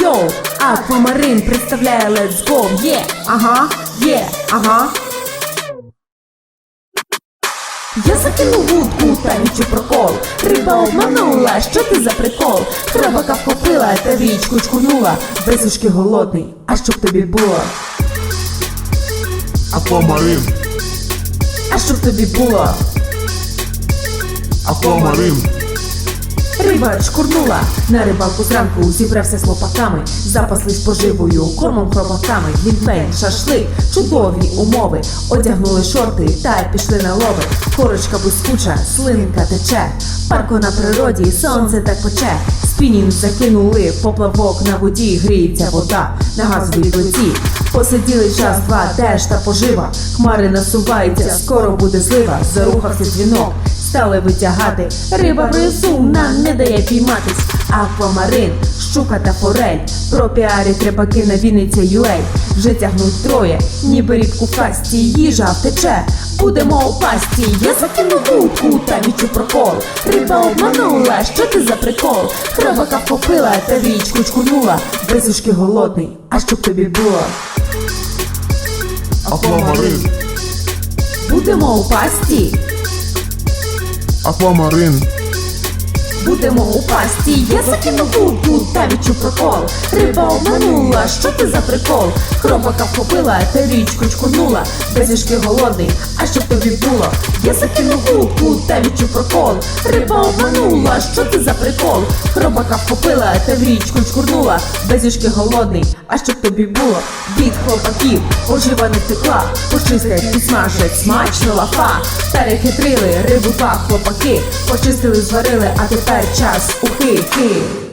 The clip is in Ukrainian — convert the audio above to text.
Йоу, Аквамарин представляє Let's Go, є, ага, є, ага. Я закинув вудку та відчу прокол. Риба обманула, що ти за прикол? Хробака вхопила та в річку чкурнула. Безушки голодний, а щоб тобі було? Аквамарин, А щоб тобі було? аквамарин, Риба шкурнула на рибалку зранку, зібрався з лопатами, запаслись поживою, кормом хробаками, глінтвейн, шашлик, чудові умови, одягнули шорти та пішли на лови. Корочка блискуча, слинка тече, парко на природі, сонце так пече. Спінінг закинули, поплавок на воді, гріється вода на газовій плиті. Посиділи час два, теж та пожива. Хмари насуваються, скоро буде злива, зарухався дзвінок стали витягати. Риба розумна не дає пійматись. Аквамарин, щука та форель. Пропіарять рибаки на Вінниця UA. Вже тягнуть троє, ніби рібку в касті. Їжа втече, будемо у пасті. Я закину вудку та відчу прокол. Риба обманула, що ти за прикол? Хробака вхопила та річку чкурнула. Безушки голодний, а щоб тобі було? аквамарин, Будемо у пасті. аквамарин, Будемо у пасті, я закину вудку та відчу прокол. Риба обманула, що ти за прикол? Хробака вхопила та річку чкурнула. Безішки голодний, а щоб тобі було? Я закину вудку та відчу прокол. Риба обманула, що ти за прикол? Хробака вхопила та в річку чкурнула. Безішки голодний, а щоб тобі було? Від хлопаків оживаних не втекла, почистять і смажать смачно лафа. Перехитрили рибу та хлопаки, почистили, зварили, а тепер час ухи-хи.